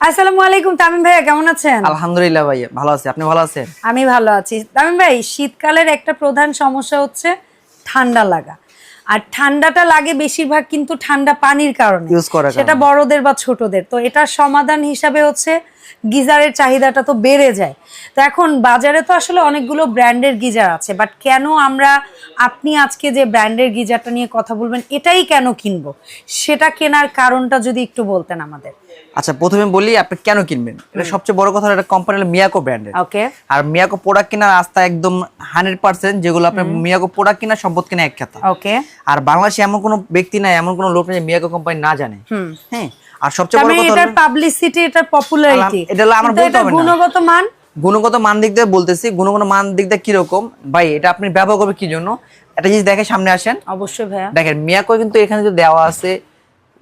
আসসালামু আলাইকুম তামিম ভাইয়া কেমন আছেন? আলহামদুলিল্লাহ ভাই ভালো আছি। আপনি ভালো আছেন? আমি ভালো আছি। তামিম ভাই শীতকালের একটা প্রধান সমস্যা হচ্ছে ঠান্ডা লাগা। আর ঠান্ডাটা লাগে বেশিরভাগ কিন্তু ঠান্ডা পানির কারণে। সেটা বড়দের বা ছোটদের। তো এটার সমাধান হিসাবে হচ্ছে গিজারের চাহিদাটা তো বেড়ে যায়। তো এখন বাজারে তো আসলে অনেকগুলো ব্র্যান্ডের গিজার আছে বাট কেন আমরা আপনি আজকে যে ব্র্যান্ডের গিজারটা নিয়ে কথা বলবেন এটাই কেন কিনবো? সেটা কেনার কারণটা যদি একটু বলতেন আমাদের। আচ্ছা প্রথমে বলি আপনি কেন কিনবেন? এটা সবচেয়ে বড় কথা এটা কোম্পানি হলো মিয়াকো ব্র্যান্ডের ওকে। আর মিয়াকো প্রোডাক্ট কেনার রাস্তা একদম হান্ড্রেড পার্সেন্ট যেগুলো আপনি মিয়াকো প্রোডাক্ট কেনার সম্পদ কেনা এক কথা ওকে। আর বাংলাদেশে এমন কোনো ব্যক্তি নাই এমন কোনো লোক নেই মিয়াকো কোম্পানি না জানে। হুম। হ্যাঁ আর সবচেয়ে বড় কথা হলো পাবলিসিটি এটার পপুলারিটি এটা হলো আমার বলতে হবে না। গুণগত মান? গুণগত মান দিক দিয়ে বলতেছি গুণগত মান দিক দিয়ে কীরকম? ভাই এটা আপনি ব্যবহার করবেন কি জন্য? একটা জিনিস দেখে সামনে আসেন। অবশ্যই ভাইয়া। দেখেন মিয়াকো কিন্তু এখানে যে দেওয়া আছে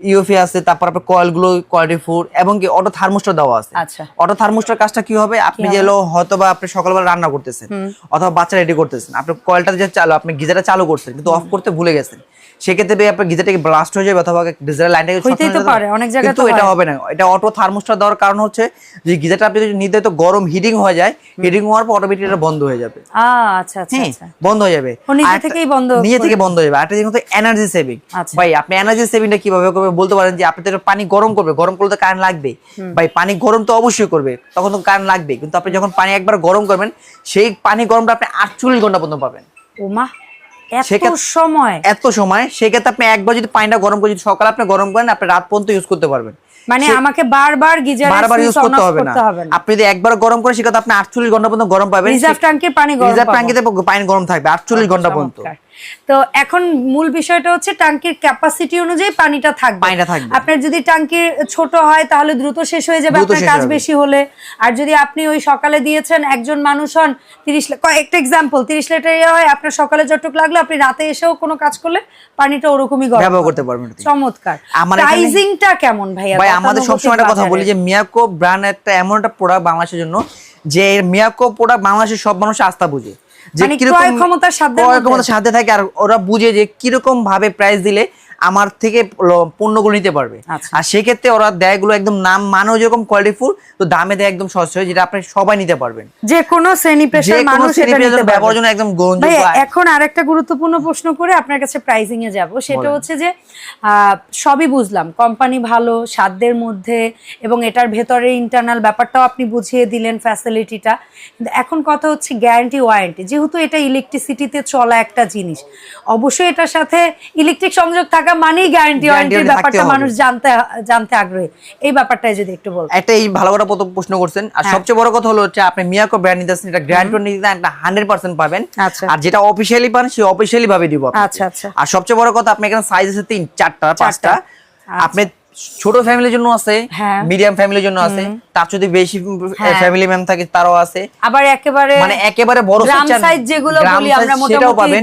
ইউএফি আছে তারপর আপনার কয়েলগুলো কোয়ালিটি ফুড এবং কি অটো থার্মোস্টার দেওয়া আছে। আচ্ছা। অটো থার্মোস্টার কাজটা কি হবে? আপনি যে হলো হয়তো বা আপনি সকালবেলা রান্না করতেছেন অথবা বাচ্চা রেডি করতেছেন। আপনি কয়েলটা যে চালু আপনি গিজারটা চালু করছেন কিন্তু অফ করতে ভুলে গেছেন। সেক্ষেত্রে ভাই আপনার গিজারটাকে ব্লাস্ট হয়ে যাবে অথবা ডিজেলের লাইনটাকে হইতেই তো পারে, অনেক জায়গায় তো এটা হবে না এটা অটো থার্মোস্টার দেওয়ার কারণ হচ্ছে যে গিজারটা আপনি যদি নির্ধারিত গরম হিটিং হয়ে যায় হিটিং হওয়ার পর অটোমেটিক এটা বন্ধ হয়ে যাবে। আচ্ছা আচ্ছা হ্যাঁ আচ্ছা। বন্ধ হয়ে যাবে। নিজে থেকেই বন্ধ নিজে থেকে বন্ধ হয়ে যাবে। জিনিস হচ্ছে এনার্জি সেভিং। ভাই আপনি এনার্জি সেভিংটা কীভাবে করবে বলতে পারেন যে আপনি তো পানি গরম করবে গরম করলে তো কারেন্ট লাগবে ভাই পানি গরম তো অবশ্যই করবে তখন তো কারেন্ট লাগবে কিন্তু আপনি যখন পানি একবার গরম করবেন সেই পানি গরমটা আপনি আটচল্লিশ ঘণ্টা পর্যন্ত পাবেন। ওমা এত সেক্ষেত্রে- সময়। এত সময় সেক্ষেত্রে আপনি একবার যদি পানিটা গরম করে যদি সকালে আপনি গরম করেন আপনি রাত পর্যন্ত ইউজ করতে পারবেন। মানে আমাকে বারবার গিজার বারবার ইউজ করতে হবে না। আপনি যদি একবার গরম করেন সেক্ষেত্রে আপনি আটচল্লিশ ঘণ্টা পর্যন্ত গরম পাবেন। রিজার্ভ ট্যাঙ্কের পানি গরম রিজার্ভ ট্যাঙ্কিতে পানি গরম থাকবে আটচল্লিশ ঘণ্টা পর্যন্ত। তো এখন মূল বিষয়টা হচ্ছে ট্যাঙ্কির ক্যাপাসিটি অনুযায়ী পানিটা থাকবে। পানিটা থাকবে। আপনার যদি ট্যাঙ্কি ছোট হয় তাহলে দ্রুত শেষ হয়ে যাবে আপনার কাজ বেশি হলে। আর যদি আপনি ওই সকালে দিয়েছেন একজন মানুষ হন তিরিশ একটা এক্সাম্পল তিরিশ লিটার ইয়ে হয় আপনার সকালে যতটুক লাগল আপনি রাতে এসেও কোনো কাজ করলে পানিটা ওরকমই গরম ব্যবহার করতে পারবেন চমৎকার। প্রাইজিংটা কেমন ভাইয়া ভাই আমাদের সবসময় একটা কথা বলি যে মিয়াকো ব্র্যান্ড একটা এমন একটা প্রোডাক্ট বাংলাদেশের জন্য যে মিয়াকো প্রোডাক্ট বাংলাদেশের সব মানুষ আস্থা বুঝে যে মানে কীরকম। ক্ষমতার সাথে থাকে আর ওরা বুঝে যে কীরকম ভাবে প্রাইস দিলে আমার থেকে পণ্যগুলো নিতে পারবে। আচ্ছা। আর সেক্ষেত্রে ওরা দেয়গুলো একদম নাম মানেও যেরকম কোয়ালিটি ফুল তো দামে দেয় একদম সস্তা যেটা আপনি সবাই নিতে পারবেন। যে কোনো শ্রেণি পেশার মানুষ এটা নিতে ব্যবহারের জন্য একদম গ্রহণযোগ্য এখন আরেকটা গুরুত্বপূর্ণ প্রশ্ন করে আপনার কাছে প্রাইজিং এ যাব। সেটা হচ্ছে যে সবই বুঝলাম। কোম্পানি ভালো সাধ্যের মধ্যে এবং এটার ভেতরে ইন্টারনাল ব্যাপারটাও আপনি বুঝিয়ে দিলেন ফ্যাসিলিটিটা এখন কথা হচ্ছে গ্যারান্টি ওয়ারেন্টি যেহেতু এটা ইলেকট্রিসিটিতে চলা একটা জিনিস অবশ্যই এটার সাথে ইলেকট্রিক সংযোগ থাকা মানেই গ্যারান্টি ওয়ারেন্টির ব্যাপারটা মানুষ জানতে জানতে আগ্রহী। এই ব্যাপারটাই যদি একটু বল এই ভালো করে প্রথম প্রশ্ন করছেন। আর হ্যাঁ। সবচেয়ে বড় কথা হলো হচ্ছে আপনি মিয়াকো ব্র্যান্ড নিতেছেন এটা নিতে একটা হান্ড্রেড পার্সেন্ট পাবেন। আচ্ছা। আর যেটা অফিসিয়ালি পান সে অফিসিয়ালি ভাবে দিব আচ্ছা, আচ্ছা। আর সবচেয়ে বড় কথা আপনি এখানে সাইজ আছে তিন চারটা পাঁচটা। আচ্ছা। আপনি ছোট ফ্যামিলির জন্য আছে। মিডিয়াম ফ্যামিলির জন্য আছে তার যদি বেশি। ফ্যামিলি ম্যাম থাকে তারও আছে। আবার একেবারে মানে একেবারে বড় size যেগুলো বলি আমরা মোটামুটি পাবেন।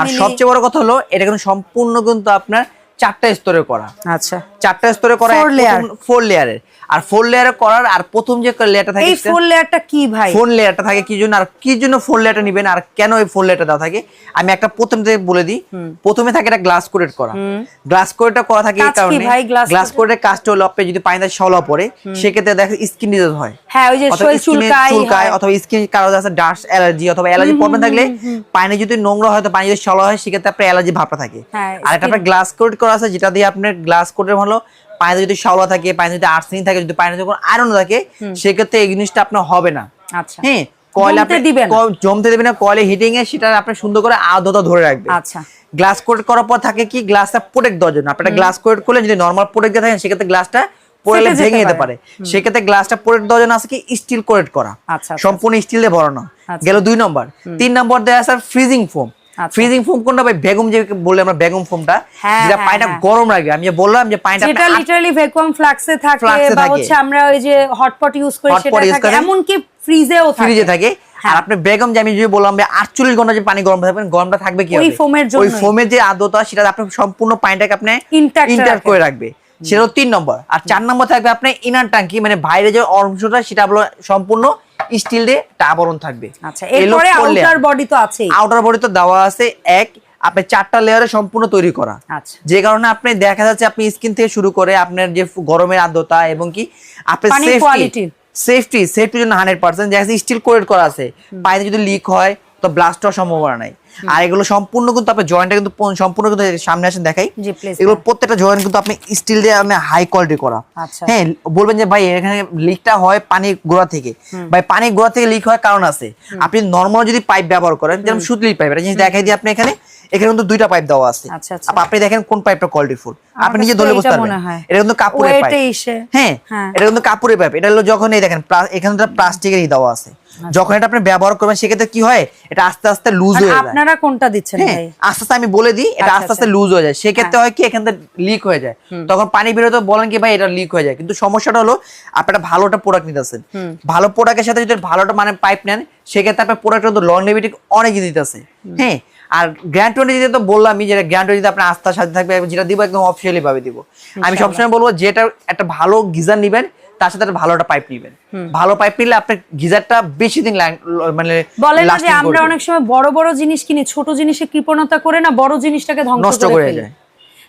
আর সবচেয়ে বড় কথা হলো এটা কিন্তু সম্পূর্ণ কিন্তু আপনার চারটা স্তরে করা। আচ্ছা। চারটা স্তরে করা। ফোর লেয়ারের আর ফোর লেয়ারে করার আর প্রথম যে লেয়ারটা থাকে এই ফুল লেয়ারটা কি ভাই? ফোন লেয়ারটা থাকে কি জন্য? আর কি জন্য ফোন লেয়ারটা নিবেন? আর কেন এই ফোন লেয়ারটা দেওয়া থাকে? আমি একটা প্রথম থেকে বলে দিই। প্রথমে থাকে এটা গ্লাস কোটেড করা। গ্লাস কোটেডটা করা থাকে এই কারণে। ভাই গ্লাস কোটের কাজটা হলো আপনি যদি পানিতে শ্যাওলা পড়ে সেক্ষেত্রে দেখা স্কিন ডিজিজ হয়। হ্যাঁ ওই যে চুলকায় চুলকায় অথবা স্কিন কারও আছে ডাস্ট অ্যালার্জি অথবা অ্যালার্জি প্রবলেম থাকলে পানি যদি নোংরা হয় তো পানি যদি শ্যাওলা হয় সেক্ষেত্রে আপনার অ্যালার্জি ভাবটা থাকে। হ্যাঁ, আর একটা আপনার গ্লাস কোট করা আছে যেটা দিয়ে আপনার গ্লাস কোটের ভালো পানিতে যদি শ্যাওলা থাকে পানিতে যদি আর্সেনিক থাকে যদি পানিতে কোনো আয়রন থাকে সেক্ষেত্রে এই জিনিসটা আপনার হবে না। আচ্ছা। হ্যাঁ কয়েল আপনি দিবে না। ক- জমতে না কয়েলে হিটিং এ সেটা আপনি সুন্দর করে আর্দ্রতা ধরে রাখবে আচ্ছা। গ্লাস কোট করার পর থাকে কি গ্লাসটা প্রোটেক্ট দেওয়ার জন্য। আপনারা গ্লাস কোট করলে যদি নর্মাল প্রোটেক্ট দিয়ে থাকেন সেক্ষেত্রে গ্লাসটা পড়লে ভেঙে যেতে পারে। সেক্ষেত্রে গ্লাসটা প্রোটেক্ট দেওয়ার জন্য আছে কি স্টিল কোটেড করা। আচ্ছা, আচ্ছা। সম্পূর্ণ স্টিল দিয়ে ভরানো। আচ্ছা। গেল দুই নম্বর। তিন নম্বর দেয়া আছে ফ্রিজিং ফোম। ফ্রিজিং ফোম কোনটা ভাই? বেগম যে বললে আমরা বেগম ফোমটা হ্যাঁ, যেটা হ্যাঁ, পানিটা হ্যাঁ। গরম রাখবে আমি বললাম যে পানিটা যেটা লিটারালি ভ্যাকুয়াম ফ্লাক্সে থাকে বা হচ্ছে আমরা ওই যে হটপট ইউজ করি সেটা থাকে। করেন। এমনকি ফ্রিজেও থাকে। ফ্রিজে থাকে। আর। আপনি বেগম যে আমি যে বললাম আটচল্লিশ ঘণ্টা যে পানি গরম থাকবে গরমটা থাকবে কি ওই ফোমের জন্যই। ওই ফোমের যে আর্দ্রতা সেটা আপনি সম্পূর্ণ পানিটাকে আপনি ইন্টার করে রাখবে। সেটা তিন নম্বর। আর চার নম্বর থাকবে আপনার ইনার ট্যাঙ্কি মানে বাইরে যে অংশটা সেটা হলো সম্পূর্ণ স্টিল দিয়ে একটা আবরণ থাকবে। আচ্ছা এরপরে আউটার বডি তো আছেই। আউটার বডি তো দেওয়া আছে এক আপনি চারটা লেয়ারে সম্পূর্ণ তৈরি করা। আচ্ছা। যে কারণে আপনি দেখা যাচ্ছে আপনি স্কিন থেকে শুরু করে আপনার যে গরমের আর্দ্রতা এবং কি আপনার পানির সেফটি সেফটি সেফটির জন্য হান্ড্রেড পার্সেন্ট দেখা যাচ্ছে স্টিল কোরেট করা আছে। বাইরে যদি লিক হয় তো ব্লাস্ট হওয়ার সম্ভাবনা নাই। আর এগুলো সম্পূর্ণ কিন্তু আপনার জয়েন্টটা কিন্তু সম্পূর্ণ কিন্তু সামনে আসেন দেখাই। এগুলো প্রত্যেকটা জয়েন্ট কিন্তু আপনি স্টিল দিয়ে আপনি হাই কোয়ালিটি করা। আচ্ছা। হ্যাঁ বলবেন যে ভাই এখানে লিকটা হয় পানি গোড়া থেকে। ভাই পানি গোড়া থেকে লিক হওয়ার কারণ আছে। আপনি নর্মাল যদি পাইপ ব্যবহার করেন যেমন সুতলি পাইপ এটা জিনিস দেখাই দিই আপনি এখানে। এখানে কিন্তু দুইটা পাইপ দেওয়া আছে। আচ্ছা, আচ্ছা। আপ- আপনি দেখেন কোন পাইপটা কোয়ালিটি ফুল আপনি নিজে ধরে তো বুঝতে পারবেন। এটা কিন্তু কাপড়ের পাইপ হ্যাঁ হ্যাঁ। এটা কিন্তু কাপড়ের পাইপ এটা হলো যখন এই দেখেন এখানে তো প্লাস্টিকেরই দেওয়া আছে। যখন এটা আপনি ব্যবহার করবেন সেক্ষেত্রে কি হয়? এটা আস্তে আস্তে লুজ হয়ে যায়। আপনারা কোনটা দিচ্ছেন হ্যাঁ ভাই? আস্তে আস্তে আমি বলে দিই এটা আচ্ছা, আস্তে আস্তে আচ্ছা। লুজ হয়ে যায়। সেক্ষেত্রে হয়। কি এখান থেকে লিক হয়ে যায়। তখন পানি বেরোতে বলেন কি ভাই এটা লিক হয়ে যায়। কিন্তু সমস্যাটা হলো আপনারা ভালোটা প্রোডাক্ট নিতেছেন। ভালো প্রোডাক্টের সাথে যদি ভালোটা মানে পাইপ নেন সেক্ষেত্রে আপনার প্রোডাক্ট কিন্তু লংলিভিটি অনেক দিতেছে। হ্যাঁ আর গ্র্যান্ড টোয়েন্টি দিতে তো বললামই যে গ্র্যান্ড টোয়েন্টি আপনার আস্থার সাথে থাকবে যেটা দিব একদম অফিসিয়ালি ভাবে দিব। আমি সবসময় বলব যেটা একটা ভালো গিজার নিবেন তার সাথে ভালো একটা পাইপ নিবেন। ভালো পাইপ নিলে আপনার গিজারটা বেশি দিন মানে বলে না যে আমরা অনেক সময় বড় বড় জিনিস কিনি ছোট জিনিসে কৃপণতা করে না বড় জিনিসটাকে ধ্বংস করে যায়।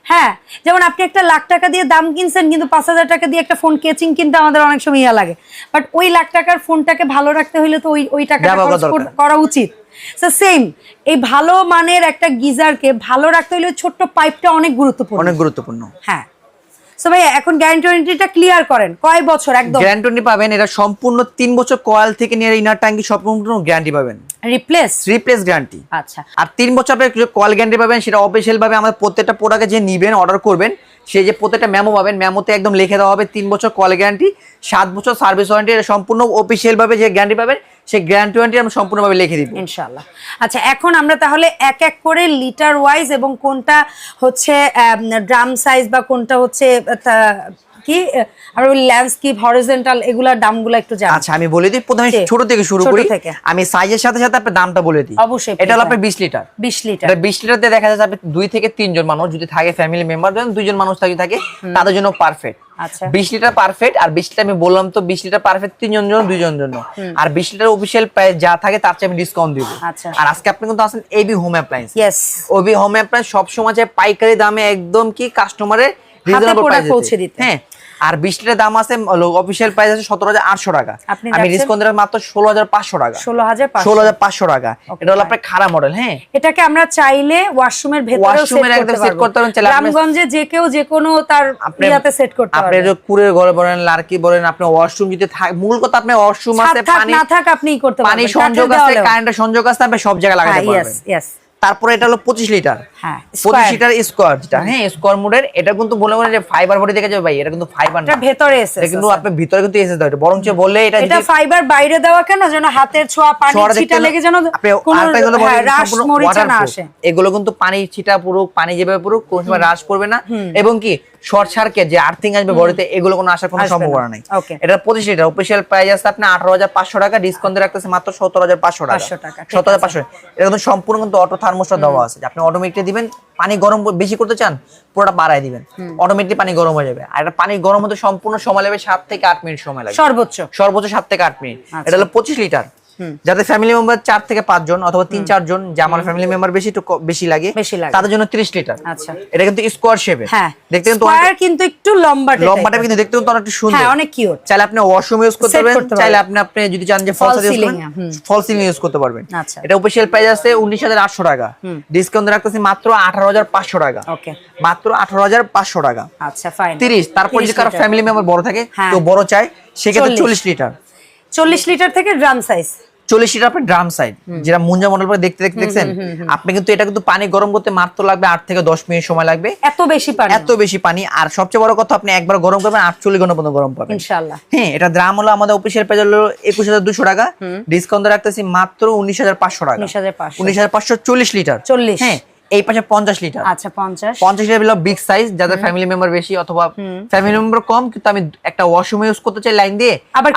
হ্যাঁ যেমন আপনি একটা লাখ টাকা দিয়ে দাম কিনছেন কিন্তু পাঁচ হাজার টাকা দিয়ে একটা ফোন কেচিং কিনতে আমাদের অনেক সময় ইয়া লাগে। বাট ওই লাখ টাকার ফোনটাকে ভালো রাখতে হলে তো ওই ওই টাকাটা খরচ করা উচিত। সেম এই ভালো মানের একটা গিজারকে ভালো রাখতে হলে ছোট্ট পাইপটা অনেক গুরুত্বপূর্ণ। অনেক গুরুত্বপূর্ণ। হ্যাঁ। সো ভাই এখন গ্যারান্টিটা ক্লিয়ার করেন। কয় বছর? একদম। গ্যারান্টি পাবেন। এটা সম্পূর্ণ তিন বছর কয়েল থেকে নিয়ে ইনার ট্যাঙ্কি সম্পূর্ণ গ্যারান্টি পাবেন। রিপ্লেস রিপ্লেস গ্যারান্টি আচ্ছা। আর তিন বছর আপনি কয়েল গ্যারান্টি পাবেন সেটা অফিসিয়াল ভাবে আমাদের প্রত্যেকটা প্রোডাক্টে যে নিবেন অর্ডার করবেন সেই যে প্রত্যেকটা মেমো পাবেন মেমোতে একদম লিখে দেওয়া হবে তিন বছর কল গ্যারান্টি সাত বছর সার্ভিস ওয়ারেন্টি এটা সম্পূর্ণ অফিসিয়াল ভাবে যে গ্যারান্টি পাবেন সেই গ্র্যান্ড টোয়েন্টি আমরা সম্পূর্ণভাবে লিখে দিব। ইনশাল্লাহ আচ্ছা এখন আমরা তাহলে এক এক করে লিটার ওয়াইজ এবং কোনটা হচ্ছে ড্রাম সাইজ বা কোনটা হচ্ছে কি আর ওই ল্যান্ডস্কেপ হরিজেন্টাল এগুলার দামগুলো একটু জানি আচ্ছা আমি বলে দিই প্রথমে ছোট থেকে শুরু করি। আমি সাইজের সাথে সাথে আপনার দামটা বলে দিই। অবশ্যই, এটা হলো আপনার বিশ লিটার বিশ লিটার এটা বিশ লিটার দিয়ে দেখা যাচ্ছে আপনি দুই থেকে তিনজন মানুষ যদি থাকে ফ্যামিলি মেম্বার ধরেন দুইজন মানুষ থাকে থাকে তাদের জন্য পারফেক্ট আচ্ছা। বিশ লিটার পারফেক্ট আর বিশ লিটার আমি বললাম তো বিশ লিটার পারফেক্ট তিনজন জন দুইজন জন্য। আর বিশ লিটার অফিসিয়াল প্রাইস যা থাকে তার চেয়ে আমি ডিসকাউন্ট দিব। আচ্ছা। আর আজকে আপনি কিন্তু আসেন AB home appliance yes OB home appliance সবসময় চাই পাইকারি দামে একদম কি কাস্টমারের রিজনেবল প্রাইসে পৌঁছে দিতে। হ্যাঁ আর বিশ লিটার দাম আছে অফিসিয়াল প্রাইস আছে সতেরো হাজার আটশো টাকা। আমি? ডিসকাউন্ট দিলাম মাত্র ষোলো হাজার পাঁচশো টাকা। ষোলো হাজার ষোলো হাজার পাঁচশো টাকা। এটা হলো আপনার খারাপ মডেল হ্যাঁ? এটাকে আমরা চাইলে ওয়াশরুমের Washroom এর সেট করতে পারবেন, চাইলে আপনি- গ্রামগঞ্জে যে কেউ যে কোনো তার আপনি ইয়াতে সেট করতে আপনি পারবে। যে কুড়ের ঘরে বলেন লার্কি বলেন আপনি ওয়াশরুম যদি থাক মূল কথা আপনি ওয়াশরুম আছে পানি না থাক আপনি করতে পানি পারবেন। সংযোগ আছে কারেন্টের সংযোগ আছে আপনি সব জায়গায় লাগাতে হ্যাঁ ইয়েস ইয়েস তারপরে এটা হলো পঁচিশ লিটার। হ্যাঁ পঁচিশ লিটার স্কোয়ার যেটা। হ্যাঁ স্কোয়ার মোডের এটা কিন্তু বলে বলে যে ফাইবার বডি দেখে যাবে ভাই এটা কিন্তু ফাইবার না। ভেতরে এসে কিন্তু আপনি ভিতরে কিন্তু এসে দেয় বরঞ্চ বললে এটা এটা ফাইবার বাইরে দেওয়া কেন? যেন হাতের ছোঁয়া পানি ছিটা লেগে যেন আপনি কোনো আরেকটা কথা বলেন, হ্যাঁ, রাস মরিচা না আসে। এগুলো কিন্তু পানি ছিটা পুরো পানি যেভাবে পুরো কোনো সময় হ্রাস করবে না। এবং কি শর্ট সার্কিট যে আর্থিং আসবে বডিতে এগুলো কোনো আসার কোনো সম্ভাবনা নেই। এটা পঁচিশ লিটার অফিসিয়াল প্রাইস আছে আপনি আঠারো হাজার পাঁচশো টাকা ডিসকাউন্ট রাখতেছে মাত্র সত্তর হাজার পাঁচশো টাকা। 500 টাকা, ঠিক সত্তর হাজার পাঁচশো এটা কিন্তু সম্পূর্ণ কিন্তু অটো থার্মোস্টার দেওয়া আছে। আপনি অটোমেটিক দিবেন পানি গরম বেশি করতে চান পুরোটা বাড়ায় দিবেন। অটোমেটিক পানি গরম হয়ে যাবে। আর এটা পানি গরম হতে সম্পূর্ণ সময় লাগবে সাত থেকে আট মিনিট সময় লাগবে। সর্বোচ্চ। সর্বোচ্চ সাত থেকে আট মিনিট। আচ্ছা। এটা হলো পঁচিশ লিটার। যাদের ফ্যামিলি মেম্বার চার থেকে পাঁচ জন অথবা তিন চার জন যে আমার ফ্যামিলি মেম্বার বেশি একটু বেশি লাগে বেশি লাগে। তাদের জন্য ত্রিশ লিটার আচ্ছা। এটা কিন্তু স্কোয়ার শেপে হ্যাঁ দেখতে কিন্তু কিন্তু একটু লম্বা লম্বাটা কিন্তু দেখতে কিন্তু অনেকটা সুন্দর। হ্যাঁ অনেক কিউট চাইলে আপনি ওয়াশরুম ইউজ করতে পারবেন চাইলে আপনি আপনি যদি চান যে ফল False ইউজ ceiling করবেন এ, হুম। ফল সিলিং ইউজ করতে পারবেন। আচ্ছা। এটা অফিসিয়াল প্রাইস আছে উনিশ হাজার আটশো টাকা। ডিসকাউন্ট রাখতেছি মাত্র আঠারো হাজার পাঁচশো টাকা। ওকে মাত্র আঠারো হাজার পাঁচশো টাকা। আচ্ছা ফাইন তিরিশ তারপর যদি কারও ফ্যামিলি মেম্বার বড় থাকে হ্যাঁ। তো বড় চাই সেক্ষেত্রে চল্লিশ। লিটার চল্লিশ লিটার থেকে ড্রাম সাইজ চল্লিশ লিটার আপনার ড্রাম সাইড যেটা মুঞ্জা মন্ডল পরে দেখতে দেখতে দেখছেন? আপনি কিন্তু এটা কিন্তু পানি গরম করতে মাত্র লাগবে আট থেকে দশ মিনিট সময় লাগবে। এত বেশি পানি। এত বেশি পানি। আর সবচেয়ে বড় কথা আপনি একবার গরম করবেন আটচল্লিশ ঘণ্টা পর্যন্ত গরম পাবেন। ইনশাল্লাহ হ্যাঁ এটা দাম হলো আমাদের অফিসের পেজ হলো একুশ হাজার দুশো টাকা। ডিসকাউন্ট রাখতেছি মাত্র উনিশ হাজার পাঁচশো টাকা। উনিশ হাজার পাঁচশো। চল্লিশ লিটার। 40 হ্যাঁ এই পাশে পঞ্চাশ লিটার আচ্ছা পঞ্চাশ। পঞ্চাশ লিটার হলো বিগ সাইজ যাদের ফ্যামিলি মেম্বার বেশি অথবা ফ্যামিলি মেম্বার কম কিন্তু আমি একটা ওয়াশরুমে ইউজ করতে চাই লাইন দিয়ে। আবার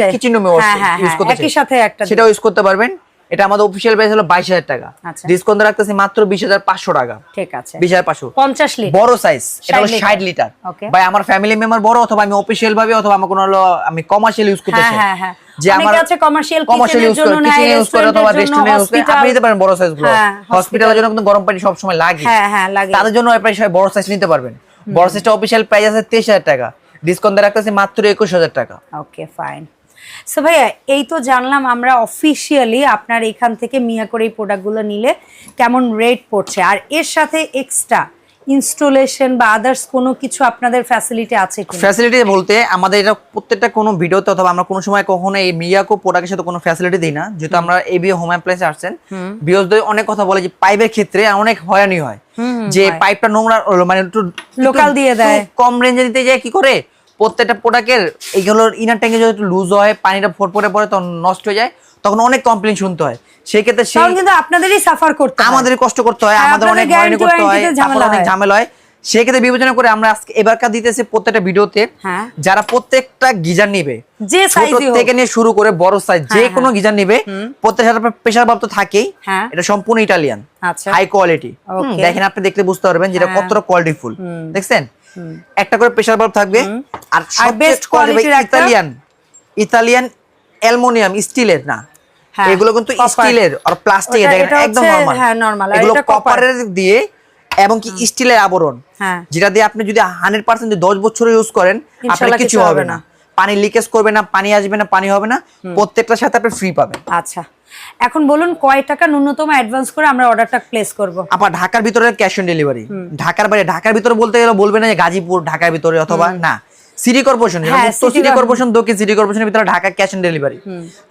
চাই। কিচেন রুমে হ্যাঁ হ্যাঁ ইউজ হ্যাঁ করতে চাই। সাথে একটা সেটাও ইউজ করতে পারবেন। এটা আমাদের অফিসিয়াল প্রাইস হলো বাইশ হাজার টাকা। আচ্ছা। ডিসকাউন্ট রাখতেছি মাত্র বিশ হাজার পাঁচশো টাকা। ঠিক আছে। বিশ হাজার পাঁচশো। পঞ্চাশ লিটার বড় সাইজ এটা হলো ষাট লিটার. ভাই আমার ফ্যামিলি মেম্বার বড় অথবা আমি অফিসিয়াল ভাবে অথবা আমার কোনো হলো আমি কমার্শিয়াল ইউজ করতে হ্যাঁ চাই। হ্যাঁ হ্যাঁ। যে আমার অনেকে কমার্শিয়াল কমার্শিয়াল ইউজ করে কিচেন ইউজ করে অথবা রেস্টুরেন্ট ইউজ করে। আপনি নিতে পারেন বড় সাইজগুলো। হ্যাঁ, হসপিটালের জন্য কিন্তু গরম পানি সব সময় লাগে। হ্যাঁ হ্যাঁ লাগে। তাদের জন্য সবাই বড় সাইজ নিতে পারবেন। বড় সাইজটা অফিসিয়াল প্রাইস আছে তেইশ হাজার টাকা। ডিসকাউন্ট রাখতেছি মাত্র একুশ হাজার টাকা। ওকে ফাইন সো ভাইয়া এই তো জানলাম আমরা অফিসিয়ালি আপনার এখান থেকে মিয়া করে এই প্রোডাক্টগুলো নিলে কেমন রেট পড়ছে। আর এর সাথে এক্সট্রা ইনস্টলেশন বা আদার্স কোনো কিছু আপনাদের ফ্যাসিলিটি আছে কি ফ্যাসিলিটি বলতে আমাদের এটা প্রত্যেকটা কোনো ভিডিওতে অথবা আমরা কোনো সময় কখনো এই মিয়াকো প্রোডাক্টের সাথে কোনো ফ্যাসিলিটি দিই না। যেহেতু আমরা এবি হোম অ্যাপ্লায়েন্স আসছেন বিয়সদের অনেক কথা বলে যে পাইপের ক্ষেত্রে অনেক হয়রানি হয়। যে পাইপটা নোংরা মানে একটু লোকাল দিয়ে দেয়। কম রেঞ্জে দিতে যায় কি করে? প্রত্যেকটা প্রোডাক্টের এইগুলো ইনার ট্যাঙ্কে যদি একটু লুজ হয় পানিটা ফোট পড়ে পড়ে তখন নষ্ট হয়ে যায় তখন অনেক কমপ্লেন শুনতে হয়। সেই ক্ষেত্রে সেই কিন্তু আপনাদেরই সাফার করতে। আমাদের কষ্ট করতে হয় আমাদের অনেক হয়রানি করতে হয় তারপর অনেক হয়। ঝামেলা হয়। সেক্ষেত্রে বিবেচনা করে আমরা আজকে এবারকার দিতেছি প্রত্যেকটা ভিডিওতে হ্যাঁ। যারা প্রত্যেকটা গিজার নিবে যে হোক। থেকে নিয়ে শুরু করে বড় সাইজ যে কোনো গিজার নিবে প্রত্যেকটা প্রেসার ভাব তো থাকেই হ্যাঁ। এটা সম্পূর্ণ ইটালিয়ান হাই কোয়ালিটি দেখেন আপনি দেখলে বুঝতে পারবেন যেটা হ্যাঁ। কতটা কোয়ালিটি ফুল দেখছেন? একটা করে প্রেসার বাল্ব থাকবে আর আর best quality র একটা- ইতালিয়ান ইতালিয়ান অ্যালুমিনিয়াম স্টিলের না। হ্যাঁ, এগুলো কিন্তু স্টিলের আর প্লাস্টিকের দেখেন একদম নরমাল হ্যাঁ, আর এগুলো কপারের দিয়ে এবং কি স্টিলের আবরণ হ্যাঁ। যেটা দিয়ে আপনি যদি হান্ড্রেড পার্সেন্ট দশ বছর ইউজ করেন আপনার কিছু হবে না। পানি লিকেজ করবে না পানি আসবে না পানি হবে না। প্রত্যেকটার সাথে আপনি ফ্রি পাবেন। আচ্ছা। এখন বলুন কয় টাকা ন্যূনতম অ্যাডভান্স করে আমরা অর্ডারটা প্লেস করব? আবার ঢাকার ভিতরে ক্যাশ অন ডেলিভারি ঢাকার বাইরে ঢাকার ভিতরে বলতে গেলে বলবে না যে গাজীপুর ঢাকার ভিতরে অথবা না সিটি কর্পোরেশন সিটি কর্পোরেশন দক্ষিণ সিটি কর্পোরেশনের ভিতরে ঢাকা ক্যাশ অন ডেলিভারি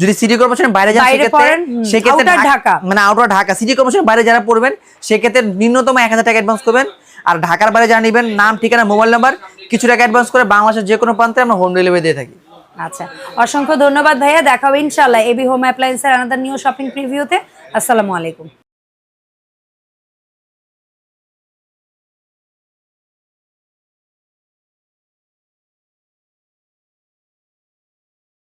যদি সিটি কর্পোরেশনের বাইরে যান সেক্ষেত্রে সেক্ষেত্রে ঢাকা। মানে আউটার ঢাকা। সিটি কর্পোরেশনের বাইরে যারা পড়বেন সেক্ষেত্রে ন্যূনতম এক হাজার টাকা অ্যাডভান্স করবেন। আর ঢাকার বাইরে যারা নিবেন নাম ঠিকানা মোবাইল নাম্বার কিছু টাকা অ্যাডভান্স করে বাংলাদেশের যে কোনো প্রান্তে আমরা হোম ডেলিভারি দিয়ে থাকি। আচ্ছা অসংখ্য ধন্যবাদ ভাইয়া। দেখাবো ইনশাল্লাহ এবি হোম অ্যাপ্লায়েন্সের আনাদার নিউ শপিং প্রিভিউতে আসসালামু আলাইকুম।